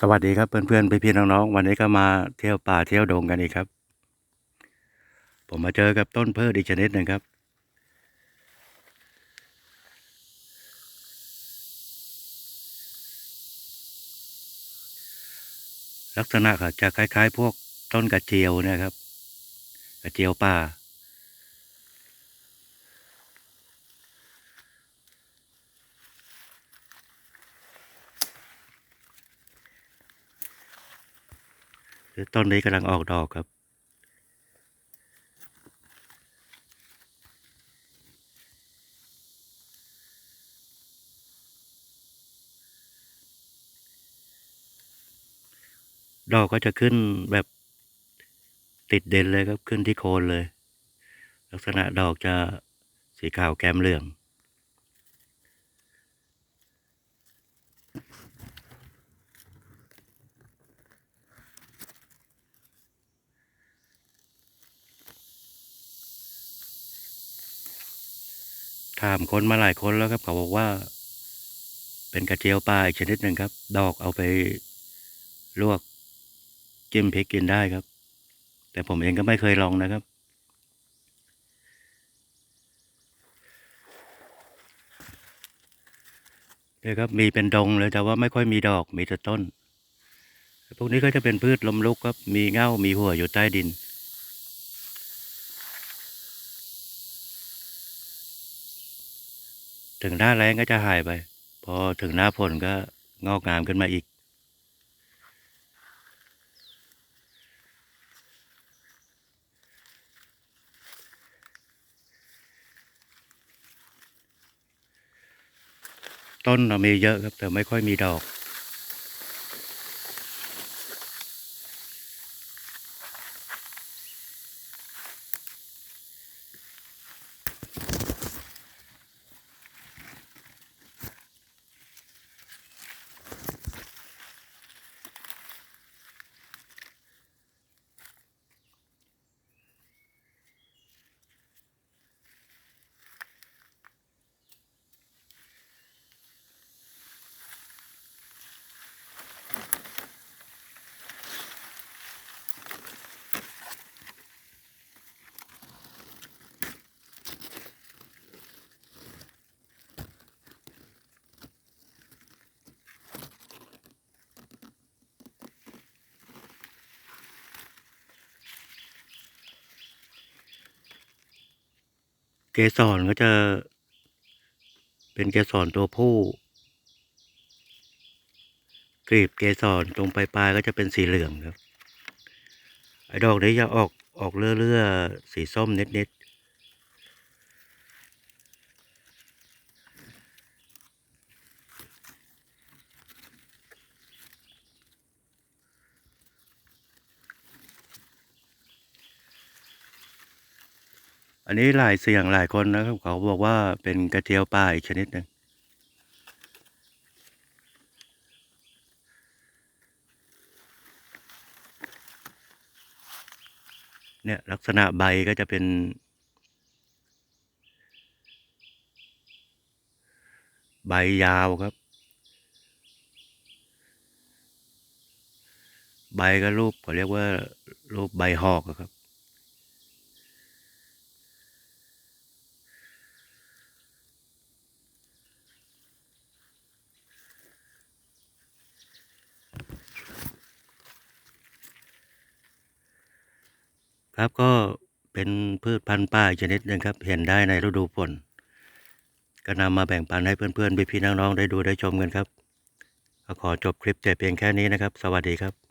สวัสดีครับเพื่อนๆพี่ๆน้องๆวันนี้ก็มาเที่ยวป่าเที่ยวดงกันอีกครับ ผมมาเจอกับต้นเพิดอีกชนิดหนึ่งครับ ลักษณะเขาจะคล้าย ๆ พวกต้นกระเจียวนะครับ กระเจียวป่า คือต้นนี้กำลังออกดอกครับดอกก็จะขึ้นแบบติดเด่นเลยครับขึ้นที่โคนเลย ลักษณะดอกจะสีขาวแก้มเหลือง ถามคนมาหลายคนแล้วครับ เขาบอกว่า เป็นกระเจียวปลาอีกชนิดหนึ่งครับ ดอกเอาไปลวกจิ้มพริกกินได้ครับ แต่ผมเองก็ไม่เคยลองนะครับ เนี่ยครับ มีเป็นดงเลยแต่ว่าไม่ค่อยมีดอกมีแต่ต้น พวกนี้ก็จะเป็นพืชลมลุกครับ มีเง่ามีหัวอยู่ใต้ดิน ถึงหน้าแรงก็จะหายไป พอถึงหน้าฝนก็งอกงามขึ้นมาอีก ต้นเรามีเยอะครับ แต่ไม่ค่อยมีดอก เกสรก็จะเป็นเกสรตัวผู้กลีบเกสรตรงปลายๆก็จะเป็นสีเหลืองครับ ไอ้ดอกนี้จะออกออกเลื่อๆสีส้มนิด อันนี้หลายเสียงหลายคนนะครับ เขาบอกว่าเป็นกระเจียวป่าอีกชนิดหนึ่งเนี่ยลักษณะใบก็จะเป็น ใบยาวครับ ใบก็รูปเขาเรียกว่ารูปใบหอกครับ ครับก็เป็นพืชพันธุ์ป่าชนิดหนึ่งครับเห็นได้ในฤดูฝนก็นำมาแบ่งปันให้เพื่อนๆพี่ๆน้องๆได้ดูได้ชมกันครับขอจบคลิปแต่เพียงแค่นี้นะครับ สวัสดีครับ